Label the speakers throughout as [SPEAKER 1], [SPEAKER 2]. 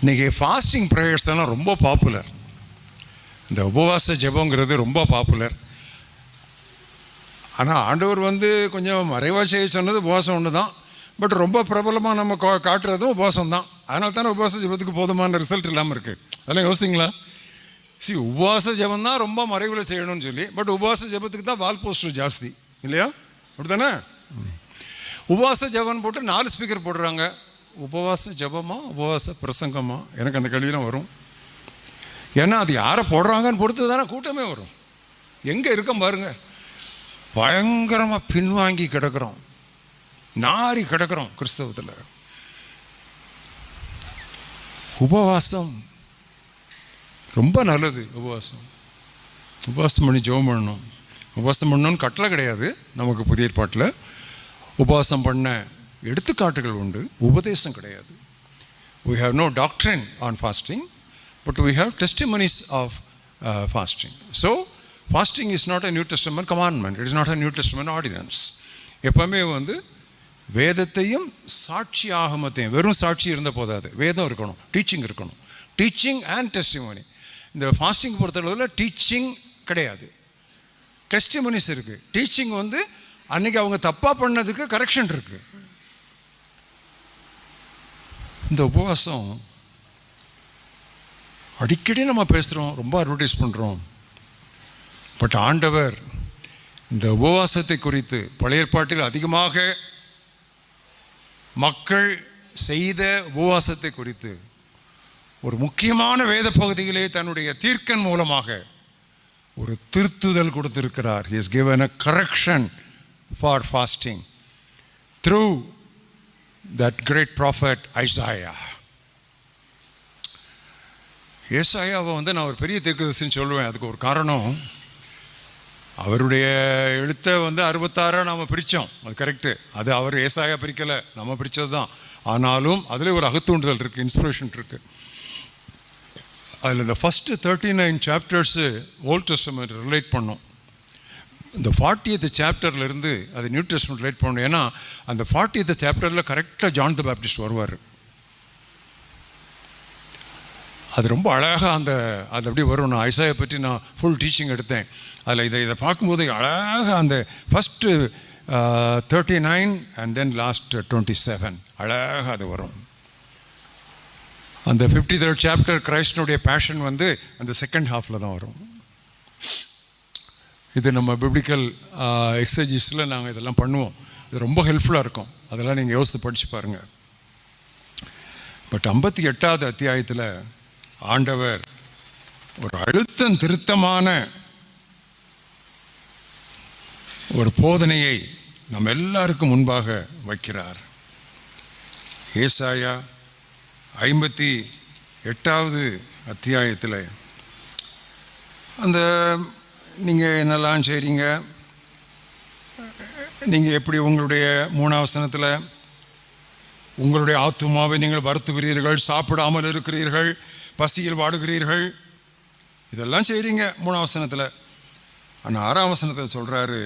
[SPEAKER 1] இன்றைக்கி fasting prayers எல்லாம் ரொம்ப பாப்புலர் இந்த உபவாச ஜெபங்கிறது ரொம்ப பாப்புலர் ஆனால் ஆண்டவர் வந்து கொஞ்சம் மறைவாக செய்ய சொன்னது உபவாசம் ஒன்று தான் பட் ரொம்ப பிரபலமாக நம்ம கா- காட்டுறதும் உபவாசம் தான் அதனால தானே உபவாச ஜெபத்துக்கு போதுமான ரிசல்ட் இல்லாமல் இருக்குது அதெல்லாம் யோசிச்சிங்களா? சி உபவாச ஜெபம் தான் ரொம்ப மறைவில் செய்யணும்னு சொல்லி பட் உபவாச ஜெபத்துக்கு தான் வால் போஸ்டர் ஜாஸ்தி. இல்லையா? அப்படித்தானே? உபவாச ஜெபம் போட்டு நாலு ஸ்பீக்கர் போடுறாங்க. உபவாச ஜெபமா உபவாச பிரசங்கமா? எனக்கு அந்த கேள்வியெல்லாம் வரும். ஏன்னா அது யாரை போடுறாங்கன்னு பொறுத்து தானே கூட்டமே வரும். எங்கே இருக்க பாருங்க. பயங்கரமாக பின்வாங்கி கிடக்கிறோம். நாரி கிடக்கிறோம் கிறிஸ்தவத்தில். உபவாசம் ரொம்ப நல்லது உபவாசம். உபவாசம் பண்ணி ஜெபம் பண்ணணும். உபவாசம் பண்ணணும்னு கட்டளை கிடையாது நமக்கு புதிய ஏற்பாட்டில். உபவாசம் பண்ண எடுத்துக்காட்டுகள் உண்டு. உபதேசம் கிடையாது. We have no doctrine on fasting but we have testimonies of fasting so fasting is not a new new commandment it is not a new new ordinance எப்போவுமே வந்து வேதத்தையும் சாட்சி ஆகமத்தையும் வெறும் சாட்சி இருந்த போதாது. வேதம் இருக்கணும் டீச்சிங் இருக்கணும். டீச்சிங் அண்ட் டெஸ்டிமோனி இந்த ஃபாஸ்டிங் பொறுத்தளவில் டீச்சிங் கிடையாது. டெஸ்டிமோனிஸ் இருக்குது டீச்சிங் வந்து அன்றைக்கி அவங்க தப்பாக பண்ணதுக்கு கரெக்ஷன் இருக்குது இந்த உபவாசம் அடிக்கடி நம்ம பேசுகிறோம் ரொம்ப அட்வர்டைஸ் பண்ணுறோம் பட் ஆண்டவர் இந்த உபவாசத்தை குறித்து பழைய ஏற்பாட்டில் அதிகமாக மக்கள் செய்த உபவாசத்தை குறித்து ஒரு முக்கியமான வேத பகுதியிலே தன்னுடைய தீர்க்கன் மூலமாக ஒரு திருத்துதல் கொடுத்திருக்கிறார். He is given a correction for fasting through that great prophet Isaiah ஏசாயாவை வந்து நான் ஒரு பெரிய தீர்க்கதரிசின்னு சொல்லுவேன். அதுக்கு ஒரு காரணம் அவருடைய எழுத்தை வந்து அறுபத்தாறாக நாம் பிரித்தோம் அது கரெக்டு அது அவர் ஏசாயா பிரிக்கலை நம்ம பிரித்தது தான் ஆனாலும் அதில் ஒரு அகத்தூண்டுதல் இருக்குது இன்ஸ்பிரேஷன் இருக்குது அதில் இந்த first thirty nine chapters old testament relate பண்ணோம். இந்த ஃபார்ட்டியத் சாப்டர்லேருந்து அது நியூ டெஸ்ட்மெண்ட் ரிலேட் பண்ணணும். ஏன்னா அந்த ஃபார்ட்டியத் சாப்டரில் கரெக்டாக ஜான் த பேப்டிஸ்ட் வருவார். அது ரொம்ப அழகாக அந்த அது அப்படி வரும். நான் ஐசாயை பற்றி நான் ஃபுல் டீச்சிங் எடுத்தேன். அதில் இதை இதை பார்க்கும்போது அழகாக அந்த first thirty nine and then last twenty seven அழகாக அது வரும். அந்த ஃபிஃப்டி தேர்ட் சாப்டர் கிரைஸ்டனுடைய பேஷன் வந்து அந்த செகண்ட் ஹாஃபில் தான் வரும். இது நம்ம பிப்ளிக்கல் எக்ஸசைஸில் நாங்கள் இதெல்லாம் பண்ணுவோம். இது ரொம்ப ஹெல்ப்ஃபுல்லாக இருக்கும். அதெல்லாம் நீங்கள் யோசித்து படித்து பாருங்கள் பட் ஐம்பத்தி எட்டாவது அத்தியாயத்தில் ஆண்டவர் ஒரு அழுத்தம் திருத்தமான ஒரு போதனையை நம்ம எல்லாருக்கும் முன்பாக வைக்கிறார். ஏசாயா ஐம்பத்தி எட்டாவது அத்தியாயத்தில் அந்த நீங்கள் என்னெல்லாம் செய்கிறீங்க நீங்கள் எப்படி உங்களுடைய மூணாவசனத்தில் உங்களுடைய ஆத்துமாவை நீங்கள் வருத்துகிறீர்கள் சாப்பிடாமல் இருக்கிறீர்கள் பசியில் வாடுகிறீர்கள் இதெல்லாம் செய்கிறீங்க மூணாவசனத்தில் ஆனால் ஆறாம் வசனத்தில் சொல்கிறாரு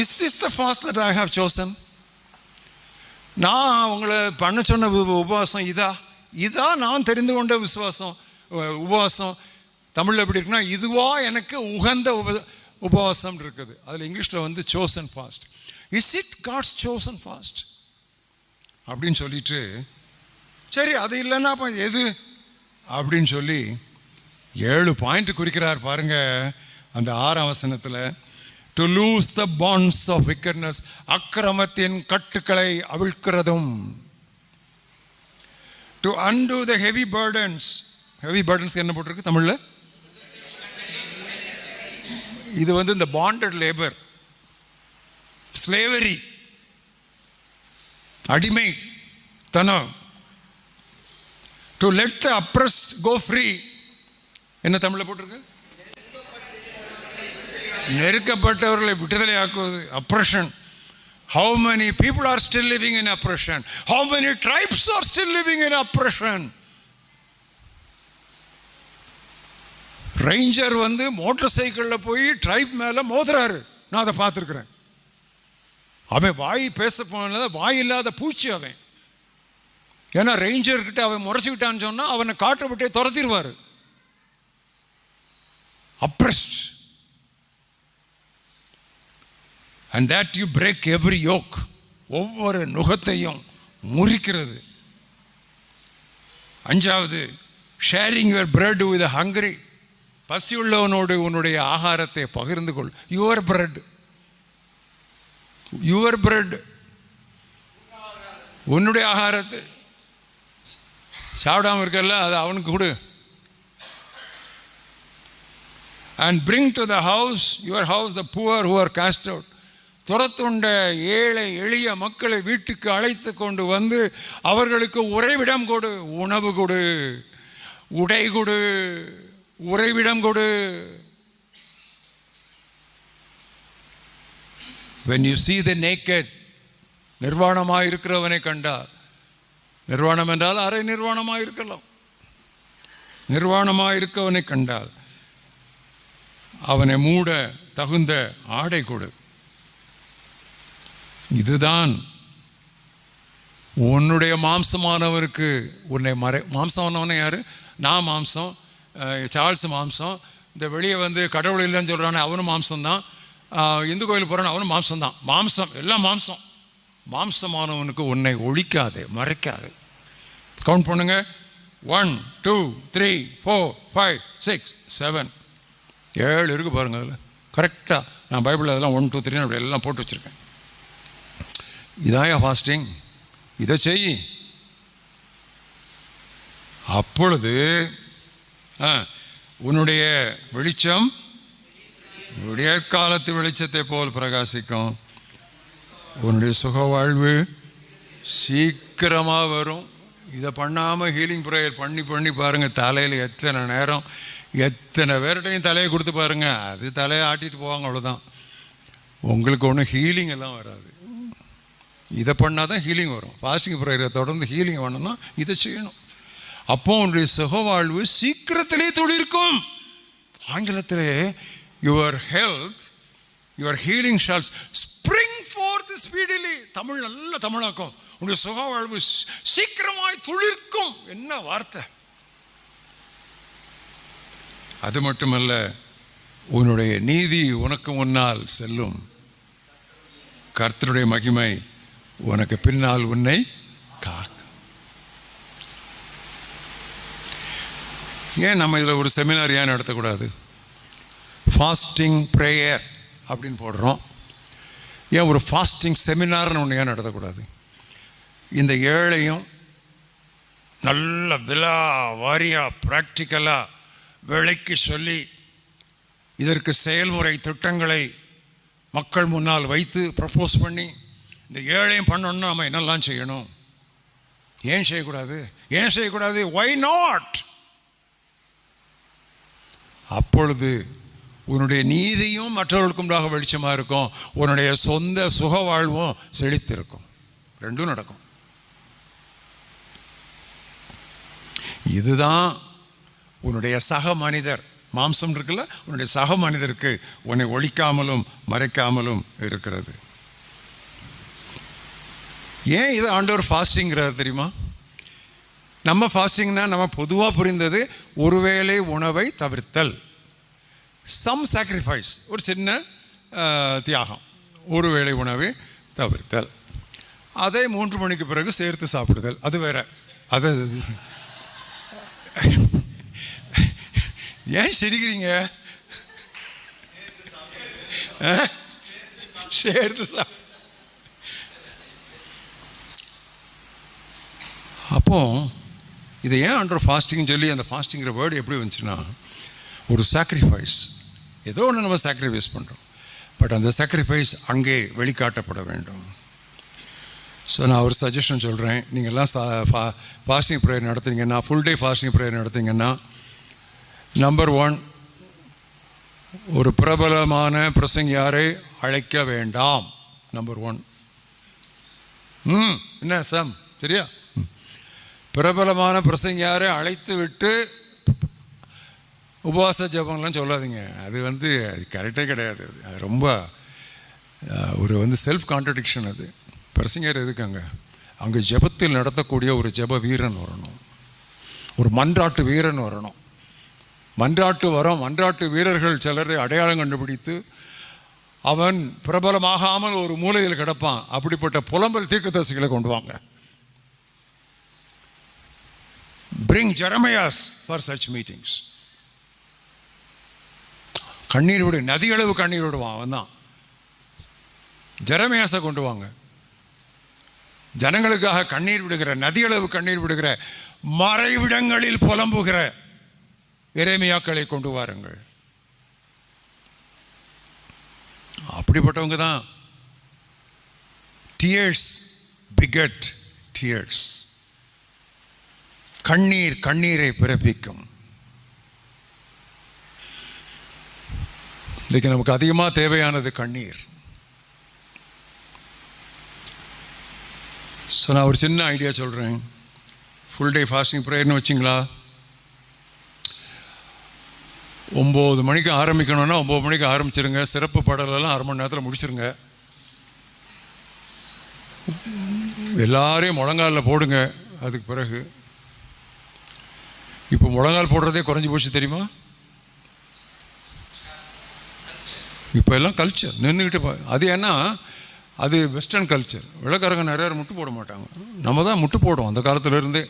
[SPEAKER 1] is is the fast that I have chosen நான் உங்களை பண்ண சொன்ன உபவாசம் இதா? இதா நான் தெரிந்து கொண்ட விசுவாசம் உபவாசம் தமிழில் எப்படி இருக்குன்னா இதுவா எனக்கு உகந்த உப உபவாசம் இருக்குது. அதில் இங்கிலீஷில் வந்து chosen fast is it God's chosen fast அப்படின்னு சொல்லிட்டு சரி அது இல்லைன்னா அப்போ எது? அப்படின்னு சொல்லி ஏழு பாயிண்ட் குறிக்கிறார் பாருங்க அந்த ஆறாம் வசனத்தில். To loose the bands of wickedness அக்கிரமத்தின் கட்டுக்களை அவிழ்க்கிறதும். To undo the heavy burdens heavy burdens என்ன போட்டிருக்கு தமிழில்? இது வந்து இந்த பாண்டட் லேபர் ஸ்லேவரி அடிமை தனம். To let the oppressed go free என்ன தமிழில் போட்டிருக்கு? நெருக்கப்பட்டவர்களை விடுதலை ஆக்குவது oppression how many people are still living in oppression how many tribes are still living in oppression ranger வந்து மோட்டார் சைக்கிளில் போய் ட்ரைப் மேலே மோதுறாரு. நான் அதை பார்த்துருக்குறேன். அவன் வாய் பேச போனது வாய் இல்லாத பூச்சி அவன். ஏன்னா ரேஞ்சர்கிட்ட அவன் முறைச்சிக்கிட்டான்னு சொன்னால் அவனை காட்டை விட்டே துரத்திடுவார். Oppressed and that you break every yoke ஒவ்வொரு நுகத்தையும் முறிக்கிறது. அஞ்சாவது sharing your bread with hungry பசியுள்ளவனோடு உன்னுடைய ஆகாரத்தை பகிர்ந்து கொள். யுவர் பிரெட் யுவர் பிரெட் உன்னுடைய ஆகாரத்தை. சாப்பிடாம இருக்கல அது அவனுக்கு கொடு. And bring to the house your house the poor who cast out துரத்துண்ட ஏழை எளிய மக்களை வீட்டுக்கு அழைத்து கொண்டு வந்து அவர்களுக்கு உறைவிடம் கொடு உணவு கொடு உடை கொடு. உறைவிடம் கொடு. When you see the naked நிர்வாணமாக இருக்கிறவனை கண்டார் நிர்வாணம் என்றால் அரை நிர்வாணமாக இருக்கலாம் நிர்வாணமாக இருக்கவனை கண்டால். அவனை மூட தகுந்த ஆடை கொடு. இதுதான் உன்னுடைய மாம்சமானவருக்கு உன்னை மறை மாம்சமானவனை யாரு? நான் மாம்சம் சார்ல்ஸ் மாம்சம். இந்த வெளியே வந்து கடவுள் இல்லைன்னு சொல்கிறானே அவனும் மாம்சம்தான். இந்து கோயில் போகிறான் அவனும் மாம்சம்தான். மாம்சம் எல்லாம் மாம்சம். மாம்சமானவனுக்கு உன்னை ஒழிக்காதே மறைக்காது. கவுண்ட் பண்ணுங்க. One two three four five six seven ஏழு இருக்கு பாருங்க அதில். கரெக்டாக நான் பைபிளில் அதெல்லாம் ஒன் டூ த்ரீ அப்படி எல்லாம் போட்டு வச்சுருக்கேன். இதாயா ஃபாஸ்டிங் இதை செய். அப்பொழுது உன்னுடைய வெளிச்சம் விடியற்காலத்து வெளிச்சத்தை போல் பிரகாசிக்கும். உன்னுடைய சுக வாழ்வு சீக்கிரமாக வரும். இதை பண்ணாமல் ஹீலிங் ப்ரேயர் பண்ணி பண்ணி பாருங்கள் தலையில் எத்தனை நேரம் எத்தனை பேர்கிட்டையும் தலையை கொடுத்து பாருங்கள் அது தலையை ஆட்டிட்டு போவாங்க அவ்வளோதான் உங்களுக்கு ஒன்றும் ஹீலிங் எல்லாம் வராது. இதை பண்ணால் தான் ஹீலிங் வரும். ஃபாஸ்டிங் ப்ரேயரை தொடர்ந்து ஹீலிங் வேணும்னா இதை செய்யணும். அப்போ உன்னுடைய சுகவாழ்வு சீக்கிரத்திலே தொழிற்கும் ஆங்கிலத்திலே your health your healing shall spring forth speedily Tamil நல்ல தமிழாக்கம். உன்னுடைய சுகவாழ்வு சீக்கிரமாய் துளிர்க்கும். என்ன வார்த்தை? அது மட்டுமல்ல உன்னுடைய நீதி உனக்கு முன்னால் செல்லும். கர்த்தருடைய மகிமை உனக்கு பின்னால் உன்னை காக்கும். ஏன் நம்ம இதில் ஒரு செமினார் ஏன் நடத்தக்கூடாது? ஃபாஸ்டிங் ப்ரேயர் அப்படின்னு போடுறோம். ஏன் ஒரு ஃபாஸ்டிங் செமினார்னு ஒன்று ஏன் நடத்தக்கூடாது? இந்த ஏழையும் நல்ல விழா வாரியாக ப்ராக்டிக்கலாக விலைக்கு சொல்லி இதற்கு செயல்முறை திட்டங்களை மக்கள் முன்னால் வைத்து ப்ரப்போஸ் பண்ணி இந்த ஏழையும் பண்ணணும்னா நம்ம என்னெல்லாம் செய்யணும்? ஏன் செய்யக்கூடாது? ஏன் செய்யக்கூடாது? ஒய் நாட் அப்பொழுது உன்னுடைய நீதியும் மற்றவர்களுக்கு உண்டாக வெளிச்சமாக இருக்கும். உன்னுடைய சொந்த சுக வாழ்வும் செழித்திருக்கும். ரெண்டும் நடக்கும். இதுதான் உன்னுடைய சக மனிதர். மாம்சம் இருக்குல்ல? உன்னுடைய சக மனிதருக்கு உன்னை ஒழிக்காமலும் மறைக்காமலும் இருக்கிறது. ஏன் இது ஆண்டவர் ஃபாஸ்டிங்கிறார் தெரியுமா? நம்ம ஃபாஸ்டிங்னா நம்ம பொதுவாக புரிந்தது ஒருவேளை உணவை தவிர்த்தல். சம் சாக்ரிஃபைஸ் ஒரு சின்ன தியாகம். ஒருவேளை உணவை தவிர்த்தல். அதை மூன்று மணிக்கு பிறகு சேர்த்து சாப்பிடுதல். அது வேற. அது ஏன் சிரிக்கிறீங்க? சேர்த்து சாப்பிடு அப்போ இதை ஏன் அண்டர் ஃபாஸ்டிங் சொல்லி அந்த ஃபாஸ்டிங்கிற வேர்டு எப்படி வந்துச்சுன்னா ஒரு சாக்ரிஃபைஸ் ஏதோ ஒன்று நம்ம சாக்ரிஃபைஸ் பண்ணுறோம் பட் அந்த சாக்ரிஃபைஸ் அங்கே வெளிக்காட்டப்பட வேண்டும். ஸோ நான் ஒரு சஜஷன் சொல்கிறேன் நீங்கள்லாம் சா ஃபா ஃபாஸ்டிங் ப்ரேயர் நடத்துனீங்கன்னா ஃபுல் டே ஃபாஸ்டிங் ப்ரேயர் நடத்திங்கன்னா நம்பர் ஒன் ஒரு பிரபலமான பிரசங்க யாரை அழைக்க வேண்டாம். நம்பர் ஒன் ம் என்ன சாம் சரியா? பிரபலமான பிரசங்கியாரை அழைத்து விட்டு உபவாச ஜபங்கள்லாம் சொல்லாதீங்க. அது வந்து அது கரெக்டே கிடையாது. அது. ரொம்ப ஒரு வந்து செல்ஃப் கான்ட்ரடிக்ஷன் அது. பிரசங்கர் எதுக்காங்க? அங்கே ஜெபத்தில் நடத்தக்கூடிய ஒரு ஜெப வீரன் வரணும். ஒரு மன்றாட்டு வீரன் வரணும். மன்றாட்டு வரம் மன்றாட்டு வீரர்கள் சிலரை அடையாளம் கண்டுபிடித்து அவன் பிரபலமாகாமல் ஒரு மூலையில் கிடப்பான். அப்படிப்பட்ட புலம்பல் தீர்க்கதரிசிகளை கொண்டு வாங்க. Bring Jeremiahs for such meetings கண்ணீர் விடு நதியளவு கண்ணீர் விடுவான் அவன் தான். ஜெரமையாசை கொண்டு வாங்க. ஜனங்களுக்காக கண்ணீர் விடுகிற நதியளவு கண்ணீர் விடுகிற மறைவிடங்களில் புலம்புகிற இறைமையாக்களை கொண்டு வாருங்கள். அப்படிப்பட்டவங்க தான். டியர்ஸ் பிகட் டியர்ஸ் கண்ணீர் கண்ணீரை பிறப்பிக்கும். இன்றைக்கு நமக்கு அதிகமாக தேவையானது கண்ணீர். ஸோ நான் ஒரு சின்ன ஐடியா சொல்கிறேன் ஃபுல் டே ஃபாஸ்டிங் ப்ரேயர்னு வச்சிங்களா? ஒம்பது மணிக்கு ஆரம்பிக்கணும்னா ஒம்பது மணிக்கு ஆரம்பிச்சிருங்க. சிறப்பு பாடலெல்லாம் அரை மணி நேரத்தில் முடிச்சிருங்க. எல்லாரையும் முழங்காலில் போடுங்க. அதுக்கு பிறகு இப்போ முழங்கால் போடுறதே குறைஞ்சி போச்சு தெரியுமா? இப்போ எல்லாம் கல்ச்சர் நின்றுக்கிட்டு அது ஏன்னா அது வெஸ்டர்ன் கல்ச்சர் வெள்ளக்காரங்க நிறையா முட்டு போட மாட்டாங்க. நம்ம தான் முட்டு போடுவோம் அந்த காலத்துல இருந்தே.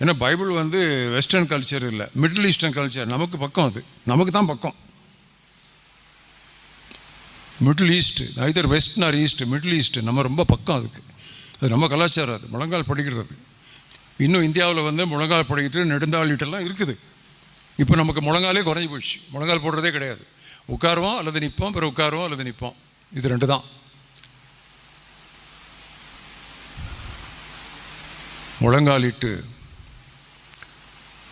[SPEAKER 1] ஏன்னா பைபிள் வந்து வெஸ்டர்ன் கல்ச்சர் இல்லை. மிடில் ஈஸ்டர்ன் கல்ச்சர் நமக்கு பக்கம் அது. நமக்கு தான் பக்கம். Middle east either west or east middle east நம்ம ரொம்ப பக்கம் அதுக்கு. அது நம்ம கலாச்சாரம் அது. முழங்கால் படிக்கிறது. இன்னும் இந்தியாவில் வந்து முழங்கால் படிக்கிட்டு நெடுந்தாளிட்டெல்லாம் இருக்குது. இப்போ நமக்கு முழங்காலே குறைஞ்சி போயிடுச்சு. முழங்கால் போடுறதே கிடையாது. உட்காருவோம் அல்லது நிற்போம் பிறகு உட்காருவோம் அல்லது நிற்போம் இது ரெண்டு தான். முழங்காலிட்டு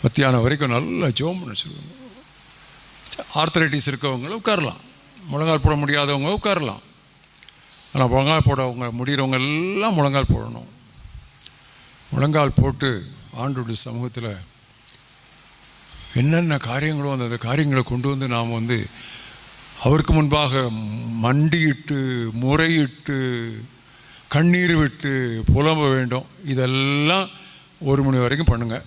[SPEAKER 1] மத்தியானம் வரைக்கும் நல்லா ஜோம் வச்சுருவாங்க ஆர்த்தரைட்டிஸ் இருக்கவங்கள உட்காரலாம். முழங்கால் போட முடியாதவங்க உட்காரலாம். ஆனால் முழங்கால் போடவங்க முடிகிறவங்க எல்லாம் முழங்கால் போடணும். முழங்கால் போட்டு ஆண்டுடைய சமூகத்தில் என்னென்ன காரியங்களோ அந்த காரியங்களை கொண்டு வந்து நாம் வந்து அவருக்கு முன்பாக மண்டியிட்டு முறையிட்டு கண்ணீர் விட்டு புலம்ப வேண்டும். இதெல்லாம் ஒரு மணி வரைக்கும் பண்ணுங்கள்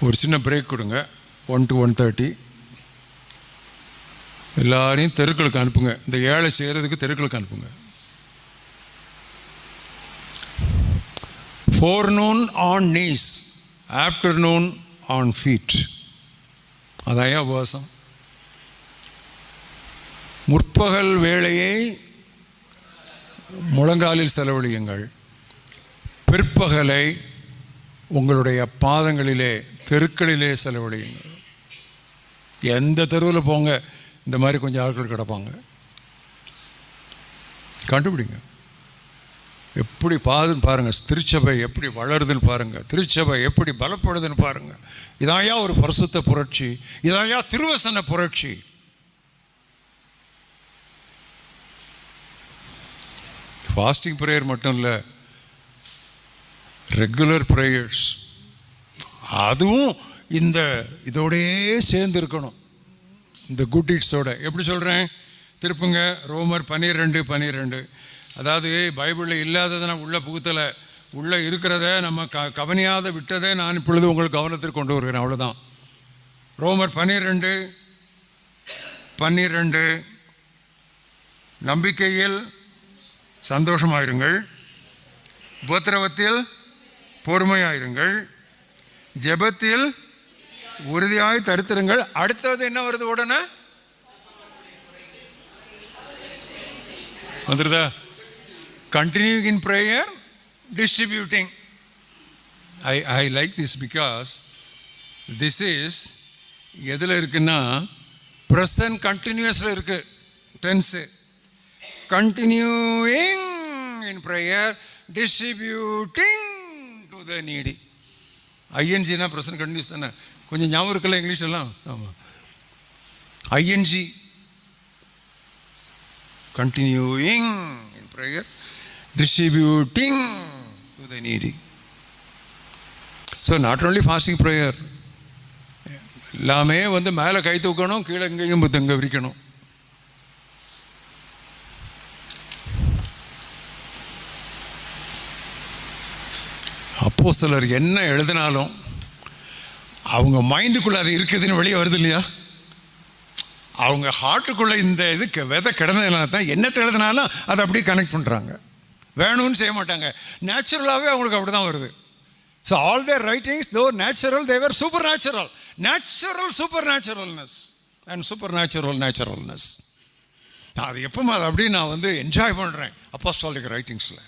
[SPEAKER 1] ஒரு சின்ன பிரேக் கொடுங்க. ஒன் டு ஒன் தேர்ட்டி எல்லாரையும் தெருக்களுக்கு அனுப்புங்க. இந்த ஏழை செய்கிறதுக்கு தெருக்களுக்கு அனுப்புங்க. Forenoon on knees afternoon on feet அதான் உபவாசம். முற்பகல் வேளையை முழங்காலில் செலவழியுங்கள். பிற்பகலை உங்களுடைய பாதங்களிலே தெருக்களிலே செலவழியுங்கள். எந்த தெருவில் போங்க இந்த மாதிரி கொஞ்சம் ஆட்கள் கிடப்பாங்க. கண்டுபிடிங்க. எப்படி பாதுன்னு பாருங்கள் திருச்சபை எப்படி வளருதுன்னு பாருங்கள் திருச்சபை எப்படி பலப்படுதுன்னு பாருங்கள் இதாயா ஒரு பரிசுத்த புரட்சி. இதாயா திருவசன புரட்சி. ஃபாஸ்டிங் ப்ரேயர் மட்டும் இல்லை. ரெகுலர் ப்ரேயர்ஸ் அதுவும் இந்த இதோடையே சேர்ந்து இருக்கணும். இந்த குட் இட்ஸோட எப்படி சொல்கிறேன் திருப்புங்க. ரோமர் பன்னிரெண்டு பன்னிரெண்டு அதாவது பைபிளில் இல்லாததை நான் உள்ளே புகுத்தலை. உள்ளே இருக்கிறத நம்ம க கவனியாத விட்டதை நான் இப்பொழுது உங்கள் கவனத்திற்கு கொண்டு வருகிறேன். அவ்வளோதான் ரோமர் பன்னிரெண்டு பன்னிரெண்டு. நம்பிக்கையில் சந்தோஷமாயிருங்கள். உபத்திரவத்தில் பொறுமையாயிருங்கள். ஜெபத்தில் உறுதியாய் தருத்திருங்கள். அடுத்தது என்ன வருது உடனே? வந்துருதா? Continue in prayer distributing I I like this because this is எதில் இருக்குன்னா ப்ரெசன்ட் கண்டினியூஸில் இருக்கு tense continuing in prayer distributing to the needy ஐஎன்ஜினா present continuous தானே? கொஞ்சம் ஞாபகம் இருக்குல்ல இங்கிலீஷ் எல்லாம்? ஆமாம் ING continuing in prayer distributing to the needy. So not only fasting prayer எல்லாமே வந்து மேலே கை தூக்கணும் கீழே எங்கேயும் தங்க விரிக்கணும். அப்போ சிலர் என்ன எழுதினாலும் அவங்க மைண்டுக்குள்ளே அது இருக்குதுன்னு வெளியே வருது இல்லையா? அவங்க ஹார்ட்டுக்குள்ளே இந்த இதுக்கு விதை கிடந்ததுனால தான் என்னத்தை எழுதினாலும் அதை அப்படியே கனெக்ட் பண்ணுறாங்க வேணும்னு செய்ய மாட்டாங்க. நேச்சுரலாகவே அவங்களுக்கு அப்படி தான் வருது. So all their writings though natural they're supernatural natural supernaturalness and supernatural naturalness நான் அது எப்போ அது அப்படியே நான் வந்து என்ஜாய் பண்ணுறேன் அப்போஸ்டாலிக் ரைட்டிங்ஸில்